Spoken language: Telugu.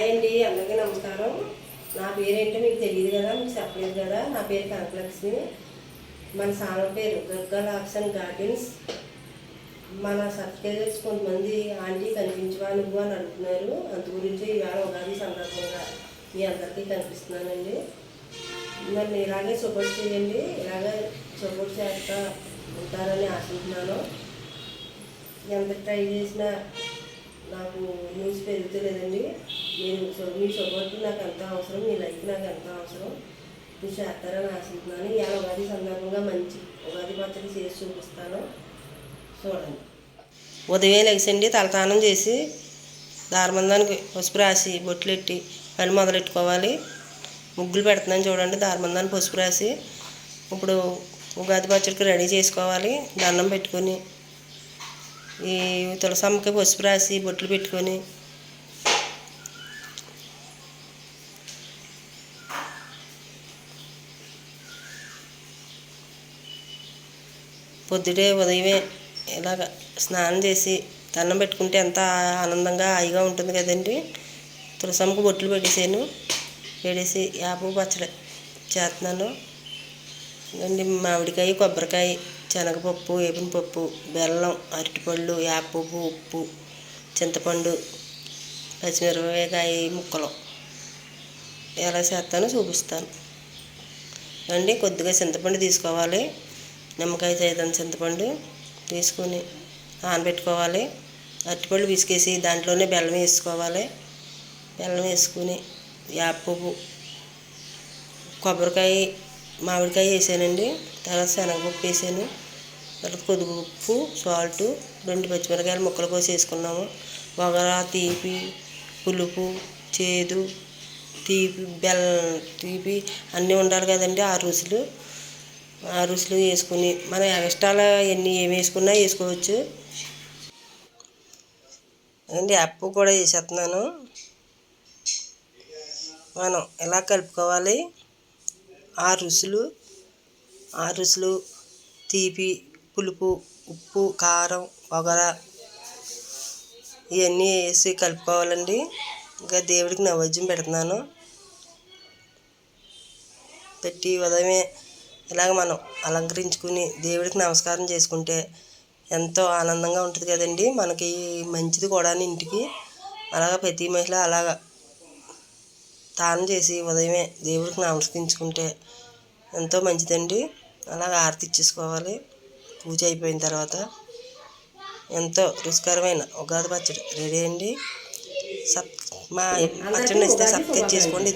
హాయ్ అండి అందరికీ నమస్కారం. నా పేరేంటో మీకు తెలియదు కదా మీకు చెప్పలేదు కదా. నా పేరు కనకలక్ష్మి. మన సామ పేరు గర్గల్ ఆప్షన్ గార్డెన్స్. మన సబ్స్క్రైబర్స్ కొంతమంది ఆంటీ కనిపించవా నువ్వు అని అంటున్నారు. అందు గురించి ఇవాళ ఉగాది సందర్భంగా మీ అందరికీ కనిపిస్తున్నానండి. నన్ను ఇలాగే సపోర్ట్ చేయండి. ఇలాగే సపోర్ట్ చేస్తా ఉంటారని ఆశిస్తున్నాను. ఎంత ట్రై చేసినా నాకు న్యూస్ పెరుగుతలేదండి. మీరు మీ సపోర్ట్ నాకు ఎంత అవసరం మీ లైఫ్ నాకు ఎంత అవసరం. మీరు చేస్తారని ఆశిస్తున్నాను ఈ ఉగాది సందర్భంగా మంచి ఉగాది పచ్చడి చేసి చూపిస్తాను. చూడండి. ఉదయం లెగిసండి తలతానం చేసి దారమందానికి పసుపు రాసి బొట్లు ఎట్టి పని మొదలెట్టుకోవాలి. ముగ్గులు పెడుతున్నాను చూడండి దారమందాన్ని పసుపు రాసి. ఇప్పుడు ఉగాది పచ్చడికి రెడీ చేసుకోవాలి. దండం పెట్టుకొని ఈ తులసమ్మకి పసుపు రాసి బొట్లు పెట్టుకొని. పొద్దుటే ఉదయమే ఇలాగ స్నానం చేసి దండం పెట్టుకుంటే ఎంత ఆనందంగా హాయిగా ఉంటుంది కదండి. తులసమ్మకు బొట్లు పెట్టేసాను పెట్టేసి యాప పచ్చడి చేస్తున్నాను. అండి మామిడికాయ కొబ్బరికాయ. శనగపప్పు వేపినపప్పు బెల్లం అరటిపళ్ళు యాపపు ఉప్పు చింతపండు పచ్చిమిరపకాయ ముక్కలు. ఎలా చేస్తానో చూపిస్తాను. అండి కొద్దిగా చింతపండు తీసుకోవాలి. నిమ్మకాయ సైతం చింతపండు తీసుకొని నానబెట్టుకోవాలి. అరటిపళ్ళు పిసికేసి దాంట్లోనే బెల్లం వేసుకోవాలి. బెల్లం వేసుకుని యాపపు కొబ్బరికాయ మామిడికాయ వేసానండి తర్వాత శనగపప్పు వేసాను తర్వాత కొద్దిగా ఉప్పు సాల్ట్ రెండు పచ్చిమిరకాయలు ముక్కలు కోసి వేసుకున్నాము. వగర తీపి పులుపు చేదు తీపి బెల్ తీపి అన్నీ ఉండాలి కదండి ఆ రుచులు ఆ రుచులు వేసుకుని మన ఎక్స్ట్రాలో ఎన్ని ఏమి వేసుకున్నా వేసుకోవచ్చు. అండి అప్పు కూడా వేసేస్తున్నాను. మనం ఎలా కలుపుకోవాలి? ఆ రుచులు ఆ రుచులు తీపి పులుపు ఉప్పు కారం వగర ఇవన్నీ వేసి కలుపుకోవాలండి. ఇంకా దేవుడికి నైవేద్యం పెడుతున్నాను. పెట్టి ఉదయమే ఇలాగ మనం అలంకరించుకుని దేవుడికి నమస్కారం చేసుకుంటే ఎంతో ఆనందంగా ఉంటుంది కదండి. మనకి మంచిది కూడా ఇంటికి. అలాగ ప్రతి మహిళ అలాగ స్నానం చేసి ఉదయమే దేవుడికి నమస్కరించుకుంటే ఎంతో మంచిదండి. అలాగ ఆరతి ఇచ్చేసుకోవాలి. పూజ అయిపోయిన తర్వాత ఎంతో రుచికరమైన ఉగాది పచ్చడి రెడీ అండి. సబ్ మా పచ్చడి నచ్చితే సబ్స్క్రైబ్ చేసుకోండి.